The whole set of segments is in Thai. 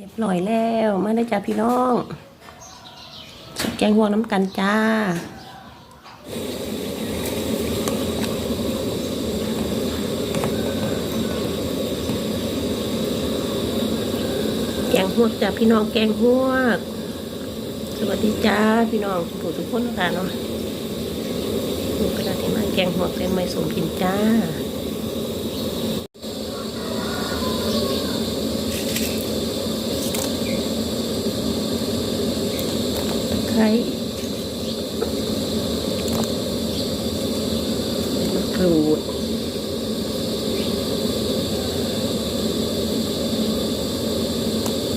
เรียบร้อยแล้วมาได้จ้าพี่น้องแกงหัวน้ำกันจ้าแกงหวกจ้าพี่น้องแกงหวก สวัสดีจ้าพี่น้องทุกทุกคนนะคะเนาะดูกระดาษที่มาแกงหวกแกงไม่สมกินจ้า ไคร้มะกรูด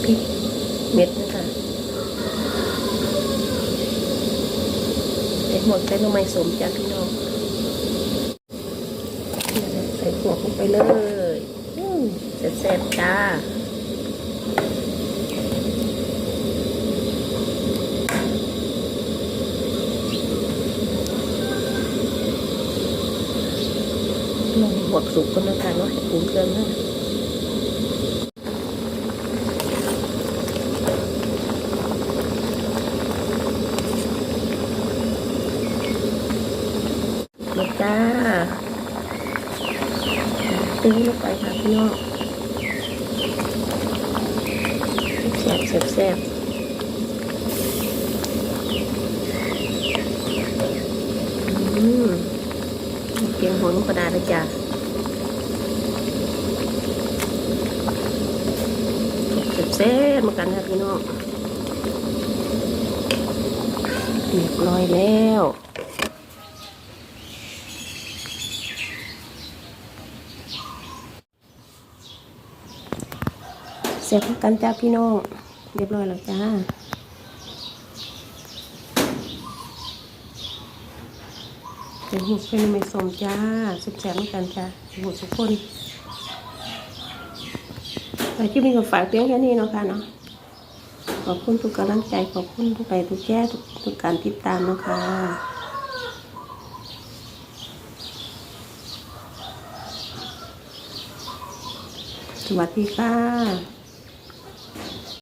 พริกเม็ดนะคะใส่หมดใส่ลงไม้สมจ้าพี่น้องใส่หัวลงไปเลยอืมแซ่บๆจ้า ลอง หมดสุกก็นะคะเนาะปรุงเครื่องนะมาจ้าตีลงไปค่ะพี่น้องแซ่บแซ่บแซ่บอืมเกียงหัวลูกกระดาษเลยจ้ะเซ็บๆมากันค่ะพี่น้องเรียบร้อยแล้วเสร็จกันจ้าพี่น้อง เรียบร้อยแล้วจ้าเป็นหูเป็นไม่สมจ้าสุดแสบเหมือนกันจ้าหูทุกคน ไปที่มีกับฝากเพียงแค่นี้เนาะค่ะเนาะขอบคุณทุกกำลังใจขอบคุณทุกไปทุกแก่ทุกทุกการติดตามนะคะสวัสดีค่ะ